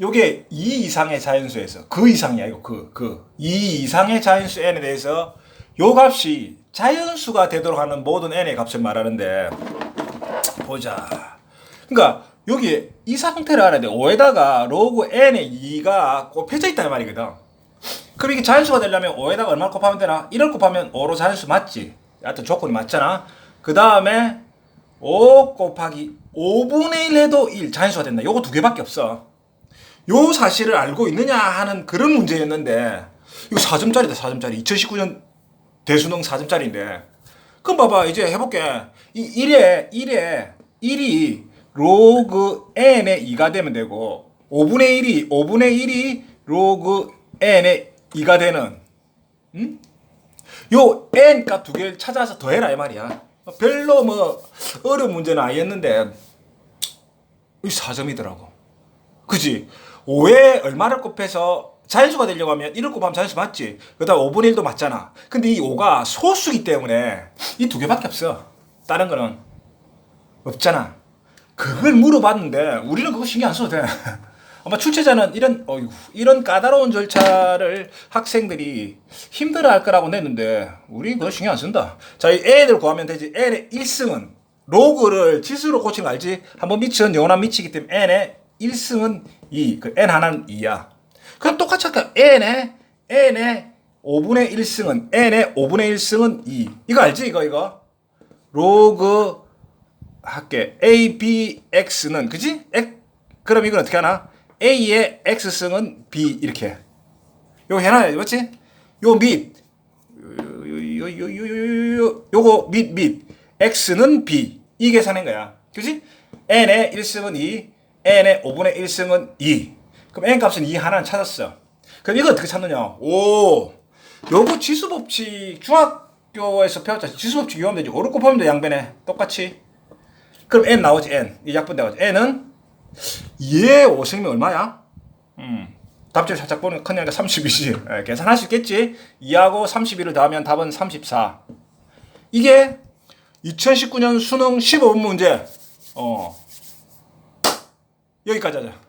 요게 2 이상의 자연수에서 그 이상이야 이거 그그2 이상의 자연수 n에 대해서 요 값이 자연수가 되도록 하는 모든 n의 값을 말하는데 보자. 그러니까 여기 이 상태를 알아야 돼. 5에다가 로그 n의 2가 곱해져 있다 이 말이거든. 그럼 이게 자연수가 되려면 5에다가 얼마 곱하면 되나? 1을 곱하면 5로 자연수 맞지? 하여튼 조건이 맞잖아. 그 다음에 5 곱하기 5분의 1 해도 1 자연수가 된다. 요거 두 개밖에 없어. 요 사실을 알고 있느냐 하는 그런 문제였는데 이거 4점짜리다 4점짜리. 2019년 대수능 4점짜리인데. 그럼 봐봐 이제 해볼게. 이 1에 1에 1이 로그 n의 2가 되면 되고 5분의 1이 5분의 1이 로그 n의 2가 되는 음? 요 n 값 두 개를 찾아서 더해라 이 말이야. 별로 뭐 어려운 문제는 아니었는데 이 4점이더라고. 그지? 5에 얼마를 곱해서 자연수가 되려고 하면 1을 곱하면 자연수 맞지? 그 다음 5분의 1도 맞잖아. 근데 이 5가 소수기 때문에 이 두 개밖에 없어. 다른 거는 없잖아. 그걸 물어봤는데 우리는 그거 신경 안 써도 돼. 아마 출제자는 이런 어이구, 이런 까다로운 절차를 학생들이 힘들어할 거라고 냈는데 우리 그거 신경 안 쓴다. 자, 이 애들 구하면 되지. n의 1승은 로그를 지수로 고친 거 알지? 한번 미치는 영원한 미치기 때문에 n의 1승은 2, 그 n 하나는 2야. 그럼 똑같이 할까? n의 n의 5분의 1승은 n의 5분의 1승은 2. 이거 알지? 이거 이거. 로그 할게. a, b, x는 그지? 그럼 이건 어떻게 하나? a의 x승은 b 이렇게. 요거 해놔야지, 맞지? 요 밑. 요, 요, 요, 요, 요, 요, 요거 밑, 밑. x는 b. 이 계산인 거야. 그지? n의 1승은 2, n의 5분의 1승은 2. 그럼 n 값은 2 하나는 찾았어. 그럼 이거 어떻게 찾느냐? 오, 요거 지수 법칙 중학교에서 배웠잖아. 지수 법칙 이용하면 되지. 5를 곱하면 돼, 양변에. 똑같이. 그럼 n 나오지, n. 이 약분 나오지. n은 2의 5승이면 얼마야? 음. 답지를 살짝 보는 큰이니까 32지. 예, 계산할 수 있겠지? 2하고 31을 더하면 답은 34. 이게 2019년 수능 15분 문제. 어. 여기까지 하자.